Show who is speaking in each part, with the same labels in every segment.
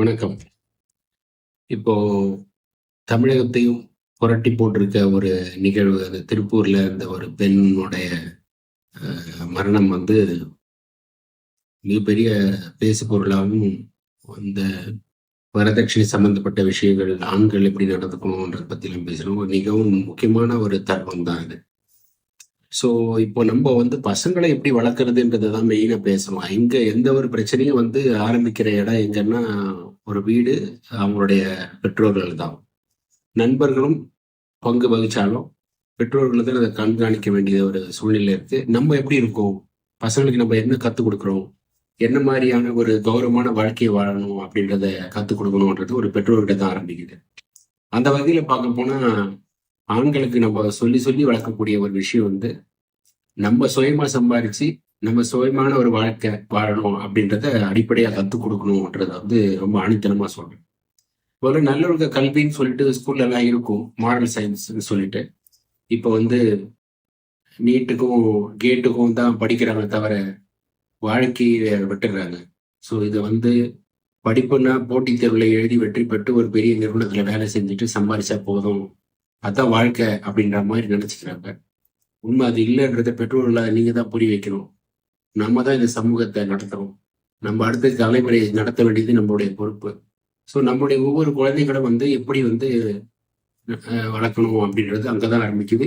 Speaker 1: வணக்கம். இப்போ தமிழகத்தையும் புரட்டி போட்டிருக்க ஒரு நிகழ்வு அது திருப்பூர்ல அந்த ஒரு பெண்ணுடைய மரணம் வந்து மிகப்பெரிய பேசு பொருளாகவும் இந்த வரதட்சணை சம்பந்தப்பட்ட விஷயங்கள் ஆண்கள் எப்படி நடந்துக்கணும்ன்றத பத்திலாம் பேசணும் மிகவும் முக்கியமான ஒரு தர்மம் தான் இது ஸோ இப்போ நம்ம வந்து பசங்களை எப்படி வளர்க்குறதுன்றதை தான் மெயினாக பேசணும் இங்கே எந்த ஒரு பிரச்சனையும் வந்து ஆரம்பிக்கிற இடம் எங்கன்னா ஒரு வீடு அவங்களுடைய பெற்றோர்கள் தான். நண்பர்களும் பங்கு வகிச்சாலும் பெற்றோர்கள் தான் அதை கண்காணிக்க வேண்டிய ஒரு சூழ்நிலை இருக்கு. நம்ம எப்படி இருக்கோம்? பசங்களுக்கு நம்ம என்ன கற்றுக் கொடுக்குறோம்? என்ன மாதிரியான ஒரு கௌரவமான வாழ்க்கையை வாழணும் அப்படின்றத கற்றுக் கொடுக்கணுன்றது ஒரு பெற்றோர்கிட்ட தான் ஆரம்பிக்குது. அந்த வகையில பார்க்க போனா ஆண்களுக்கு நம்ம சொல்லி சொல்லி வளர்க்கக்கூடிய ஒரு விஷயம் வந்து நம்ம சுயமா சம்பாரிச்சு நம்ம சுயமான ஒரு வாழ்க்கை வாழணும் அப்படின்றத அடிப்படையாக கற்றுக் கொடுக்கணுன்றத வந்து ரொம்ப ஆணித்தனமா சொல்றேன். ஒரு நல்லொழுக்க கல்வின்னு சொல்லிட்டு ஸ்கூல்ல எல்லாம் இருக்கும் மாடல் சயின்ஸ்னு சொல்லிட்டு. இப்போ வந்து நீட்டுக்கும் கேட்டுக்கும் தான் படிக்கிறாங்க தவிர வாழ்க்கையை விட்டுடுறாங்க ஸோ இதை வந்து படிப்புன்னா போட்டித் தேர்வுல எழுதி வெற்றி பெற்று ஒரு பெரிய நிறுவனத்தில் வேலை செஞ்சுட்டு சம்பாதிச்சா போதும். அதான் வாழ்க்கை அப்படின்ற மாதிரி நினைச்சுக்கிறாங்க. உண்மை அது இல்லைன்றத பெற்றோர்களை நீங்கள் தான் புரிய வைக்கணும். நம்ம தான் இந்த சமூகத்தை நடத்துறோம். நம்ம அடுத்த தலைமுறையை நடத்த வேண்டியது நம்மளுடைய பொறுப்பு. ஸோ நம்மளுடைய ஒவ்வொரு குழந்தைகளும் வந்து எப்படி வந்து வளர்க்கணும் அப்படின்றது அங்கதான் ஆரம்பிக்குது.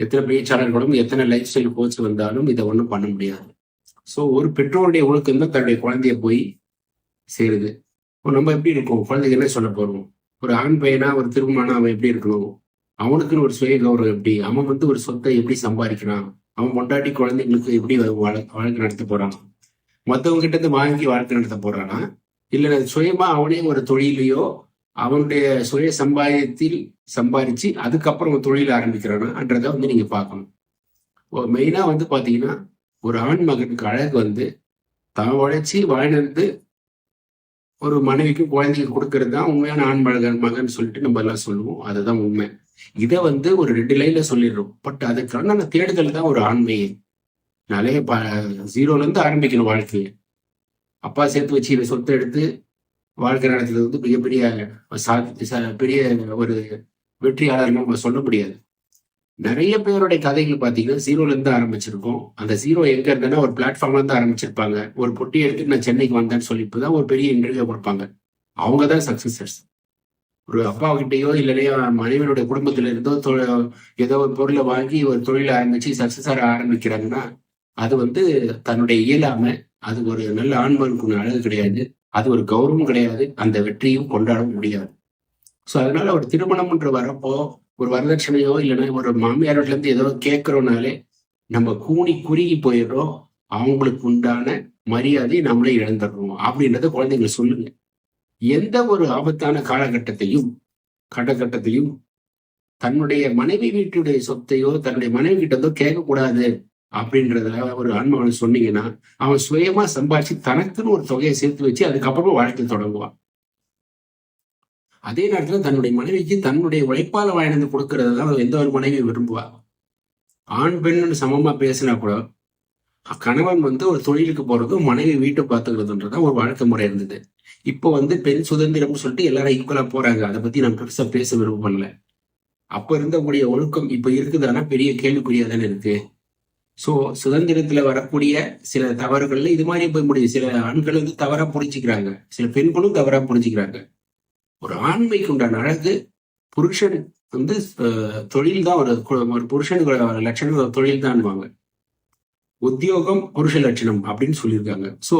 Speaker 1: எத்தனை பேச்சாளர்களும் எத்தனை லைஃப் ஸ்டைல் கோச் வந்தாலும் இதை ஒன்றும் பண்ண முடியாது. ஸோ ஒரு பெற்றோருடைய ஒழுக்கம் தான் தன்னுடைய குழந்தைய போய் சேருது. இப்போ நம்ம எப்படி இருக்கோம்? குழந்தைங்க என்ன சொல்ல போறோம்? ஒரு ஆண் பையனா ஒரு திருமணம் அவன் எப்படி இருக்கணும்? அவனுக்குன்னு ஒரு சுய கௌரவம் எப்படி? அவன் வந்து ஒரு சொத்தை எப்படி சம்பாதிக்கிறான்? அவன் பொண்டாட்டி குழந்தைங்களுக்கு எப்படி வாழ- வாழ்க்கை நடத்த போறான்? மற்றவங்க கிட்ட இருந்து வாங்கி வாழ்க்கை நடத்த போறானா? இல்லை சுயமா அவனே ஒரு தொழிலையோ அவனுடைய சுய சம்பாதியத்தில் சம்பாதிச்சு அதுக்கப்புறம் தொழில் ஆரம்பிக்கிறானான்றத வந்து நீங்க பார்க்கணும். மெயினா வந்து பாத்தீங்கன்னா ஒரு ஆண் மகனுக்கு அழகு வந்து தான் உழைச்சி வாழ்ந்து ஒரு மனைவிக்கும் குழந்தைக்கு கொடுக்கறது தான் உண்மையான ஆண் மகன் மகன் சொல்லிட்டு நம்ம எல்லாம் சொல்லுவோம். அதுதான் உண்மை. இதை வந்து ஒரு ரெண்டு லைன்ல சொல்லிடுறோம். பட் அதுக்கான தேடுதல் தான் ஒரு ஆண்மையே நிறைய ப ஜீரோல இருந்து ஆரம்பிக்கணும் வாழ்க்கையை. அப்பா சேர்த்து வச்சு இதை சொத்தை எடுத்து வாழ்க்கை நடத்துறது வந்து மிகப்பெரிய சா- பெரிய ஒரு வெற்றியாளர் நம்ம சொல்ல முடியாது. நிறைய பேருடைய கதைகள் பார்த்தீங்கன்னா ஜீரோலேருந்து ஆரம்பிச்சிருக்கோம். அந்த ஜீரோ எங்க இருந்தேன்னா ஒரு பிளாட்ஃபார்ம்ல இருந்து ஆரம்பிச்சிருப்பாங்க. ஒரு பொட்டி எடுத்து நான் சென்னைக்கு வந்தேன்னு சொல்லி இப்பதான் ஒரு பெரிய இன்டர்வியூ கொடுப்பாங்க. அவங்க தான் சக்சஸர்ஸ் ஒரு அப்பா இல்லைன்னா இல்லையா மனைவியுடைய குடும்பத்துல இருந்தோ ஏதோ ஒரு பொருளை வாங்கி ஒரு தொழில் ஆரம்பிச்சு சக்சஸர் ஆரம்பிக்கிறாங்கன்னா அது வந்து தன்னுடைய இயலாம அது ஒரு நல்ல ஆண்மனுக்கு அழகு கிடையாது. அது ஒரு கௌரவம் கிடையாது. அந்த வெற்றியும் கொண்டாட முடியாது. ஸோ அதனால ஒரு திருமணம்ன்ற வரப்போ ஒரு வரதட்சணையோ இல்லைன்னா ஒரு மாமியார் வீட்டிலேருந்து ஏதோ கேட்கறோம்னாலே நம்ம கூனி குறுகி போயிடுறோம். அவங்களுக்கு உண்டான மரியாதை நம்மளே இழந்துடுறோம். அப்படின்றத குழந்தைங்க சொல்லுங்க. எந்த ஒரு ஆபத்தான காலகட்டத்தையும் காலகட்டத்தையும் தன்னுடைய மனைவி வீட்டுடைய சொத்தையோ தன்னுடைய மனைவி கிட்டதோ கேட்கக்கூடாது அப்படின்றத ஒரு ஆன்மகன் சொன்னீங்கன்னா அவன் சுயமா சம்பாதிச்சு தனக்குன்னு ஒரு தொகையை சேர்த்து வச்சு அதுக்கப்புறமா வாழ்க்கை தொடங்குவான். அதே நேரத்துல தன்னுடைய மனைவிக்கு தன்னுடைய உழைப்பால வாழ்ந்து கொடுக்கறது தான் எந்த ஒரு மனைவி விரும்புவா. ஆண் பெண்ணுன்னு சமமா பேசினா கூட கணவன் வந்து ஒரு தொழிலுக்கு போறதும் மனைவி வீட்டை பார்த்துக்கிறதுன்றதான் ஒரு வாழ்க்கை முறை இருந்தது. இப்போ வந்து பெண் சுதந்திரம்னு சொல்லிட்டு எல்லாரும் ஈக்குவலா போறாங்க. அதை பத்தி நான் பெருசா பேச விரும்பல அப்ப இருந்தக்கூடிய ஒழுக்கம் இப்ப இருக்குதானா பெரிய கேள்விக்குறியா தானே இருக்கு. சோ சுதந்திரத்துல வரக்கூடிய சில தவறுகள்ல இது மாதிரி போய் முடியும் சில ஆண்கள் வந்து தவறா புரிஞ்சுக்கிறாங்க. சில பெண்களும் தவறா புரிஞ்சுக்கிறாங்க. ஒரு ஆண்மைக்கு உண்டான அழகு புருஷன் வந்து தொழில் தான் ஒரு ஒரு புருஷனுக்கு லட்சணம் தொழில் தான் உத்தியோகம் புருஷ லட்சணம் அப்படின்னு சொல்லியிருக்காங்க. சோ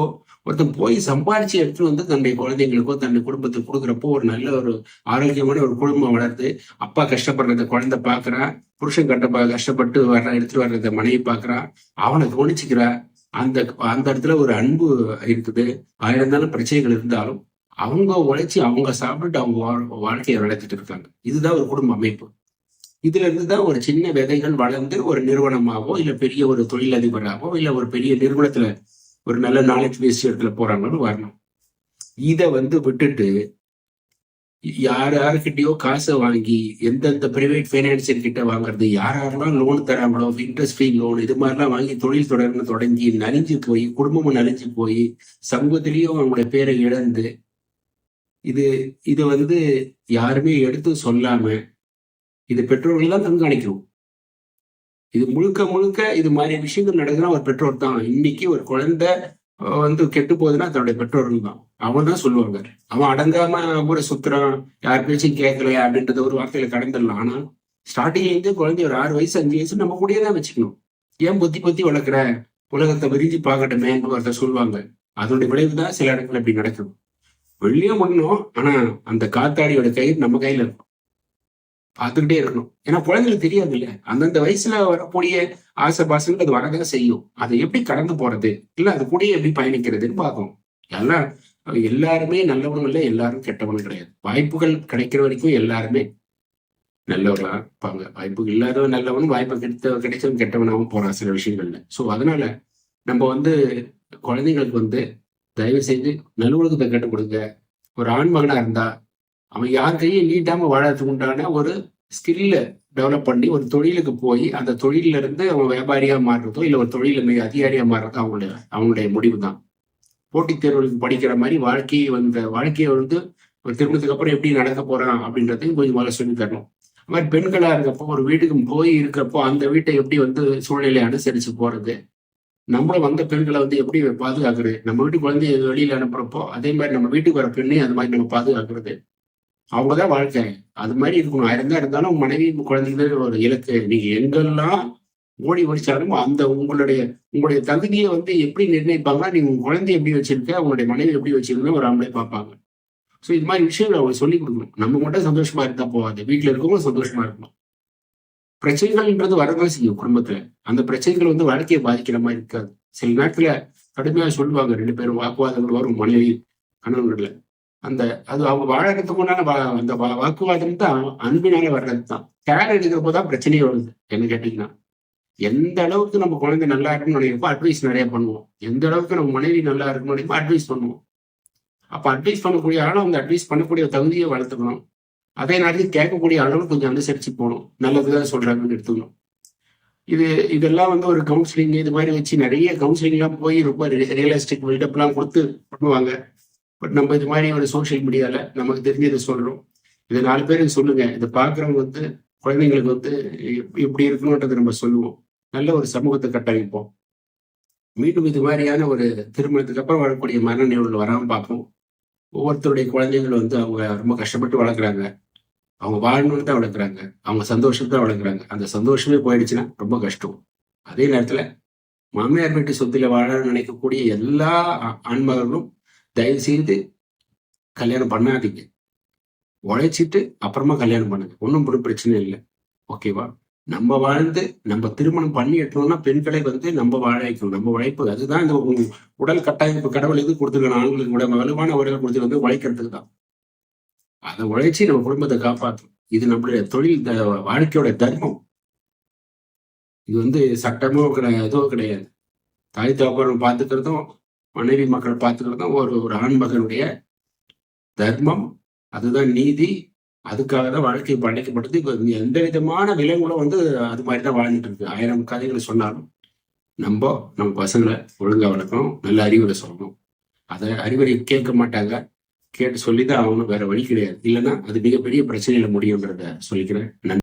Speaker 1: ஒருத்தன் போய் சம்பாரிச்சு எடுத்துட்டு வந்து தன்னுடைய குழந்தைங்களுக்கோ தன்னுடைய குடும்பத்துக்கு கொடுக்குறப்போ ஒரு நல்ல ஒரு ஆரோக்கியமான ஒரு குடும்பம் வளர்த்து அப்பா கஷ்டப்படுறத குழந்தை பாக்குறான் புருஷன் கட்ட கஷ்டப்பட்டு வர்ற எடுத்துட்டு வர்றத மனைவி பாக்குறான் அவனை கவனிச்சுக்கிறா. அந்த அந்த இடத்துல ஒரு அன்பு இருக்குது. ஆயிரம் இருந்தாலும் பிரச்சனைகள் இருந்தாலும் அவங்க உழைச்சி அவங்க சாப்பிட்டு அவங்க வாழ்க்கையை வளர்த்துட்டு இருக்காங்க. இதுதான் ஒரு குடும்ப அமைப்பு. இதுல இருந்து தான் ஒரு சின்ன விதைகள் வளர்ந்து ஒரு நிறுவனமாவோ இல்ல பெரிய ஒரு தொழிலதிபராகவோ இல்ல ஒரு பெரிய நிறுவனத்துல ஒரு நல்ல நாலேஜ் பேஸ்ட் இடத்துல போறாங்கன்னு வரணும். இதை வந்து விட்டுட்டு யார் யாருக்கிட்டயோ காசை வாங்கி எந்தெந்த பிரைவேட் ஃபைனான்சியர் கிட்ட வாங்குறது யார் யாரெல்லாம் லோன் தராங்களோ இன்ட்ரெஸ்ட் ஃப்ரீ லோன் இது மாதிரிலாம் வாங்கி தொழில் தொடர்ந்து தொடங்கி நலிஞ்சு போய் குடும்பமும் நலிஞ்சு போய் சமூகத்திலையும் அவங்களுடைய பேரை இழந்து இது இது வந்து யாருமே எடுத்து சொல்லாம இது பெற்றோர்கள் தான் கண்காணிக்கணும் இது முழுக்க முழுக்க இது மாதிரி விஷயங்கள் நடக்குதுன்னா ஒரு பெற்றோர் தான். இன்னைக்கு ஒரு குழந்தை வந்து கெட்டு போகுதுன்னா தன்னுடைய பெற்றோர்கள் தான். அவன் தான் சொல்லுவாங்க. அவன் அடங்காம ஒரு சுத்துறான். யார் பேச்சும் கேட்கலையா அப்படின்றத ஒரு வார்த்தையில கடந்துடலாம். ஆனா ஸ்டார்டிங்லேருந்து குழந்தை ஒரு ஆறு வயசு அஞ்சு வயசு நம்ம கூடயே தான் வச்சுக்கணும். ஏன் பொத்தி பொத்தி வளர்க்குற? உலகத்தை விரிஞ்சு பார்க்கட்டுமே ஒருத்தர் சொல்லுவாங்க. அதனுடைய விளைவு தான் சில இடங்கள் இப்படி நடக்கும் வெளியே பண்ணணும் ஆனா அந்த காத்தாடியோட கயிறு நம்ம கையில இருக்கும். பார்த்துக்கிட்டே இருக்கணும். ஏன்னா குழந்தைங்களுக்கு தெரியாது இல்ல அந்தந்த வயசுல வரக்கூடிய ஆசை பாசங்கள் அது வரதான் செய்யும். அதை எப்படி கடந்து போறது? இல்ல அது கூட எப்படி பயணிக்கிறதுன்னு பார்க்கணும். எல்லாம் எல்லாருமே நல்லவனும் இல்லை எல்லாரும் கெட்டவனும் கிடையாது. வாய்ப்புகள் கிடைக்கிற வரைக்கும் எல்லாருமே நல்லவர்களா இருப்பாங்க. வாய்ப்பு இல்லாதவன் நல்லவனும் வாய்ப்பு கிடைத்த கிடைச்சவன் கெட்டவனாகவும் போறான் சில விஷயங்கள்ல. ஸோ அதனால நம்ம வந்து குழந்தைங்களுக்கு வந்து தயவு செய்து நல்லொழுக்கத்தை கற்றுக் கொடுங்க. ஒரு ஆண் மகனா இருந்தா அவன் யார் கையும் நீட்டாம வாழறதுக்கு உண்டான ஒரு ஸ்கில்ல டெவலப் பண்ணி ஒரு தொழிலுக்கு போய் அந்த தொழில இருந்து அவன் வியாபாரியா மாறுறதோ இல்ல ஒரு தொழில மிக அதிகாரியா மாறுறதோ அவங்களுடைய அவங்களுடைய முடிவு தான் போட்டித் தேர்வுகளுக்கு படிக்கிற மாதிரி வாழ்க்கையை வந்த வாழ்க்கையை வந்து ஒரு திருமணத்துக்கு அப்புறம் எப்படி நடக்க போறான் அப்படின்றதையும் கொஞ்சம் முதல்ல சொல்லி தரணும். அது மாதிரி பெண்களா இருக்கப்போ ஒரு வீட்டுக்கு போய் இருக்கிறப்போ அந்த வீட்டை எப்படி வந்து சூழ்நிலையை அனுசரிச்சு போறது? நம்மளும் வந்த பெண்களை வந்து எப்படி பாதுகாக்கிறது? நம்ம வீட்டு குழந்தைய வெளியில அனுப்புறப்போ அதே மாதிரி நம்ம வீட்டுக்கு வர பெண்ணையும் அது மாதிரி நம்ம பாதுகாக்கிறது. அவங்கதான் வாழ்க்கை. அது மாதிரி இருக்கணும். இருந்தா இருந்தாலும் மனைவி உங்க குழந்தைங்க ஒரு இலக்கு. நீங்க எங்கெல்லாம் ஓடி ஓடிச்சாலும் அந்த உங்களுடைய உங்களுடைய தகுதியை வந்து எப்படி நிர்ணயிப்பாங்கன்னா நீங்க உங்க குழந்தைய எப்படி வச்சிருக்க உங்களுடைய மனைவி எப்படி வச்சிருக்கணும் ஒரு ஆம்பளை பார்ப்பாங்க. ஸோ இது மாதிரி விஷயங்கள் அவங்க சொல்லி கொடுக்கணும். நம்ம மட்டும் சந்தோஷமா இருந்தா போகாது. வீட்டுல இருக்கவங்க சந்தோஷமா இருக்கணும் பிரச்சனைகள்ன்றது வரதான் செய்யும் குடும்பத்துல. அந்த பிரச்சனைகள் வந்து வாழ்க்கையை பாதிக்கிற மாதிரி இருக்காது. சில நேரத்துல கடுமையா சொல்லுவாங்க. ரெண்டு பேரும் வாக்குவாதங்கள் வரும். மனைவி கணவன்கள்ல. அந்த அது அவங்க வாழறதுக்கு உண்டான வா- அந்த வாக்குவாதம் தான் அன்பினால வர்றது தான். கேர் எடுக்கிறப்போ தான் பிரச்சனையே வருது. என்ன கேட்டீங்கன்னா எந்த அளவுக்கு நம்ம குழந்தை நல்லா இருக்கணும்னு நினைக்கிறப்போ அட்வைஸ் நிறைய பண்ணுவோம். எந்த அளவுக்கு நம்ம மனைவி நல்லா இருக்கணும்னு நினைப்போ அட்வைஸ் பண்ணுவோம். அப்ப அட்வைஸ் பண்ணக்கூடிய ஆளும் அந்த அட்வைஸ் பண்ணக்கூடிய தகுதியை வளர்த்துக்கணும். அதே நேரத்தில் கேட்கக்கூடிய அளவு கொஞ்சம் அனுசரிச்சு போகணும். நல்லதுதான் சொல்றாங்கன்னு எடுத்துக்கணும். இது இதெல்லாம் வந்து ஒரு கவுன்சிலிங் இது மாதிரி வச்சு நிறைய கவுன்சிலிங்லாம் போய் ரொம்ப ரியலிஸ்டிக் பில்டப்லாம் கொடுத்து பண்ணுவாங்க. பட் நம்ம இது மாதிரி ஒரு சோஷியல் மீடியால நமக்கு தெரிஞ்சதை சொல்றோம். இதை நாலு பேருக்கு சொல்லுங்க. இதை பார்க்குறவங்க வந்து குழந்தைங்களுக்கு வந்து இப்படி இருக்கணுன்றதை நம்ம சொல்லுவோம். நல்ல ஒரு சமூகத்தை கட்டமைப்போம். மீண்டும் இது மாதிரியான ஒரு திருமணத்துக்கு அப்புறம் வரக்கூடிய மரண நிகழ்வுகள் வராமல் பார்ப்போம். ஒவ்வொருத்தருடைய குழந்தைகள் வந்து அவங்க ரொம்ப கஷ்டப்பட்டு வளர்க்குறாங்க. அவங்க வாழணும்னு தான் வளர்க்குறாங்க. அவங்க சந்தோஷத்தை வளர்க்குறாங்க. அந்த சந்தோஷமே போயிடுச்சுன்னா ரொம்ப கஷ்டம். அதே நேரத்தில் மாமியார் வீட்டு சொத்தில் வாழ நினைக்கக்கூடிய எல்லா ஆண்மகர்களும் தயவு செய்து கல்யாணம் பண்ணாதீங்க. உழைச்சிட்டு அப்புறமா கல்யாணம் பண்ணுங்க. ஒன்றும் ஒரு பிரச்சனை இல்லை. ஓகேவா நம்ம வாழ்ந்து நம்ம திருமணம் பண்ணி எட்டணும்னா பெண்களை வந்து நம்ம வாழ வைக்கணும் நம்ம உழைப்பு. அதுதான் இந்த உடல் கட்டாயப்பு கடவுள் எது கொடுத்துருக்கான ஆண்களுக்கு உடம்பு வலுவான உடல் கொடுத்து வந்து உழைக்கிறதுக்கு தான். அதை உழைச்சி நம்ம குடும்பத்தை காப்பாற்றும் இது நம்மளுடைய தொழில் இந்த வாழ்க்கையோட தர்மம். இது வந்து சட்டமோ கிடையாது எதுவும் கிடையாது. தாய் தகப்பன் பார்த்துக்கிறதும் மனைவி மக்கள் பார்த்துக்கிறதும் ஒரு ஒரு ஆண் மகனுடைய தர்மம். அதுதான் நீதி. அதுக்காக தான் வாழ்க்கை படைக்கப்பட்டது இப்போ எந்த விதமான விலங்குகளும் வந்து அது மாதிரி தான் வாழ்ந்துட்டு இருக்கு. ஆயிரம் கதைகள் சொன்னாலும் நம்ம நம்ம பசங்களை ஒழுங்காக வளர்க்கணும். நல்ல அறிவுரை சொல்லணும். அதை அறிவுரை கேட்க மாட்டாங்க. கேட்டு சொல்லி தான் ஆகணும். வேற வழி கிடையாது. இல்லைன்னா அது மிகப்பெரிய பிரச்சனையில முடியுன்றத சொல்லிக்கிறேன். நன்றி.